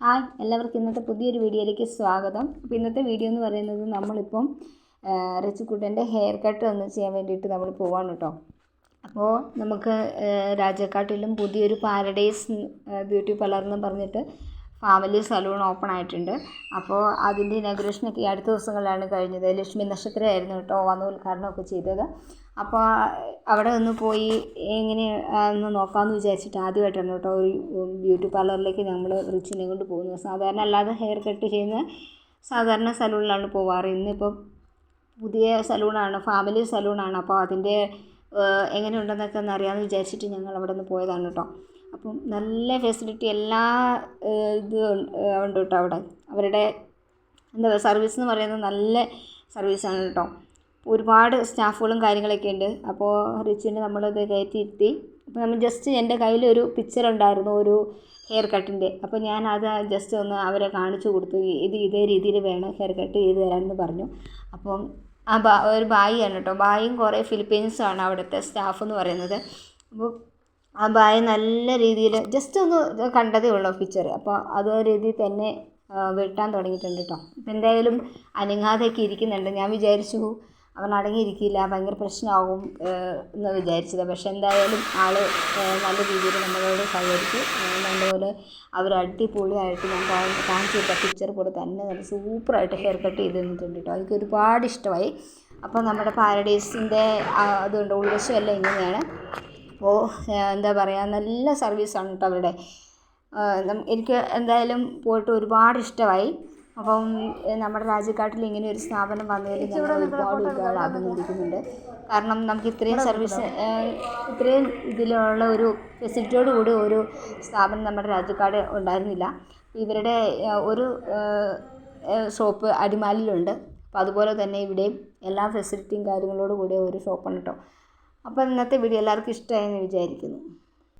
Hi എല്ലാവർക്കും ഇന്നത്തെ പുതിയൊരു വീഡിയോയിലേക്ക് സ്വാഗതം. അപ്പോൾ ഇന്നത്തെ വീഡിയോ എന്ന് പറയുന്നത് നമ്മളിപ്പം റിച്ചുക്കുട്ടന്റെ ഹെയർ കട്ട് ഒന്ന് ചെയ്യാൻ വേണ്ടിയിട്ട് നമ്മൾ പോവാണ് കേട്ടോ അപ്പോൾ നമുക്ക് രാജക്കാട്ടിലും പുതിയൊരു പാരഡൈസ് ബ്യൂട്ടി പാർലർ എന്ന് പറഞ്ഞിട്ട് ഫാമിലി സലൂൺ ഓപ്പൺ ആയിട്ടുണ്ട്. അപ്പോൾ അതിന്റെ ഇനാഗ്രേഷനൊക്കെ ഈ അടുത്ത ദിവസങ്ങളിലാണ് കഴിഞ്ഞത്. ലക്ഷ്മി നക്ഷത്രമായിരുന്നു കേട്ടോ വന്ന് ഉദ്ഘാടനമൊക്കെ ചെയ്തത്. അപ്പോൾ അവിടെ ഒന്ന് പോയി എങ്ങനെ ഒന്ന് നോക്കാമെന്ന് വിചാരിച്ചിട്ട് ആദ്യമായിട്ടാണ് കേട്ടോ ഒരു ബ്യൂട്ടി പാർലറിലേക്ക് നമ്മൾ റിച്ചിനെ കൊണ്ട് പോകുന്നത്. സാധാരണ അല്ലാതെ ഹെയർ കട്ട് ചെയ്യുന്ന സാധാരണ സലൂണിലാണ് പോവാറ്. ഇന്നിപ്പോൾ പുതിയ സലൂണാണ് ഫാമിലി സലൂണാണ്. അപ്പോൾ അതിന്റെ എങ്ങനെയുണ്ടെന്നൊക്കെ ഒന്ന് അറിയാമെന്ന് വിചാരിച്ചിട്ട് ഞങ്ങൾ അവിടെ നിന്ന് പോയതാണ് കേട്ടോ. അപ്പം നല്ല ഫെസിലിറ്റി എല്ലാ ഇതും ഉണ്ട് കേട്ടോ അവിടെ. അവരുടെ എന്താ പറയുക സർവീസ് എന്ന് പറയുന്നത് നല്ല സർവീസാണ് കേട്ടോ. ഒരുപാട് സ്റ്റാഫുകളും കാര്യങ്ങളൊക്കെ ഉണ്ട്. അപ്പോൾ റിച്ചിനെ നമ്മളത് കയറ്റിയിരുത്തി. അപ്പോൾ നമ്മൾ ജസ്റ്റ് എന്റെ ഒരു പിക്ചർ ഉണ്ടായിരുന്നു ഒരു ഹെയർ കട്ടിന്റെ അപ്പോൾ ഞാൻ അത് ജസ്റ്റ് ഒന്ന് അവരെ കാണിച്ചു കൊടുത്തു. ഇത് ഇതേ രീതിയിൽ വേണം ഹെയർ കട്ട് ചെയ്ത് തരാമെന്ന് പറഞ്ഞു. അപ്പം ആ ബാ ഒരു ബായിയാണ് കേട്ടോ. ബായും കുറേ ഫിലിപ്പീൻസാണ് അവിടുത്തെ സ്റ്റാഫ് എന്ന് പറയുന്നത്. അപ്പോൾ ആ ബായ നല്ല രീതിയിൽ ജസ്റ്റ് ഒന്ന് കണ്ടതേ ഉള്ളൂ പിക്ചർ അപ്പോൾ അതേ രീതിയിൽ തന്നെ വെട്ടാൻ തുടങ്ങിയിട്ടുണ്ട് കേട്ടോ ഇപ്പം എന്തായാലും അനങ്ങാതെയൊക്കെ ഇരിക്കുന്നുണ്ട്. ഞാൻ വിചാരിച്ചു അവൻ അടങ്ങിയിരിക്കില്ല ഭയങ്കര പ്രശ്നമാകും എന്ന് വിചാരിച്ചത്. പക്ഷെ എന്തായാലും ആൾ നല്ല രീതിയിൽ നമ്മളോട് സഹകരിച്ചു. നല്ലപോലെ അവർ അടിപൊളിയായിട്ട് ഞാൻ കാണിച്ചു കൊടുത്ത പിക്ചർ പോലെ തന്നെ നല്ല സൂപ്പറായിട്ട് ഹെയർ കട്ട് ചെയ്ത് തന്നിട്ടുണ്ട് കേട്ടോ എനിക്ക് ഒരുപാട് ഇഷ്ടമായി. അപ്പോൾ നമ്മുടെ പാരഡൈസിന്റെ അതുകൊണ്ട് ഉൾവശം എല്ലാം ഇങ്ങനെയാണ്. അപ്പോൾ എന്താ പറയുക നല്ല സർവീസാണ് കേട്ടോ അവരുടെ. എനിക്ക് എന്തായാലും പോയിട്ട് ഒരുപാട് ഇഷ്ടമായി. അപ്പം നമ്മുടെ രാജ്യക്കാട്ടിൽ ഇങ്ങനെ ഒരു സ്ഥാപനം വന്നതിൽ ഞങ്ങൾ ഒരുപാട് ഒരുപാട് അഭിനന്ദിക്കുന്നുണ്ട്. കാരണം നമുക്ക് ഇത്രയും സർവീസ് ഇത്രയും ഇതിലുള്ള ഒരു ഫെസിലിറ്റിയോട് കൂടി ഒരു സ്ഥാപനം നമ്മുടെ രാജ്യക്കാട് ഉണ്ടായിരുന്നില്ല. ഇവരുടെ ഒരു ഷോപ്പ് അടിമാലിയിലുണ്ട്. അപ്പോൾ അതുപോലെ തന്നെ ഇവിടെയും എല്ലാ ഫെസിലിറ്റിയും കാര്യങ്ങളോട് കൂടിയ ഒരു ഷോപ്പാണ് കേട്ടോ അപ്പോൾ ഇന്നത്തെ വീഡിയോ എല്ലാവർക്കും ഇഷ്ടമായെന്ന് വിചാരിക്കുന്നു.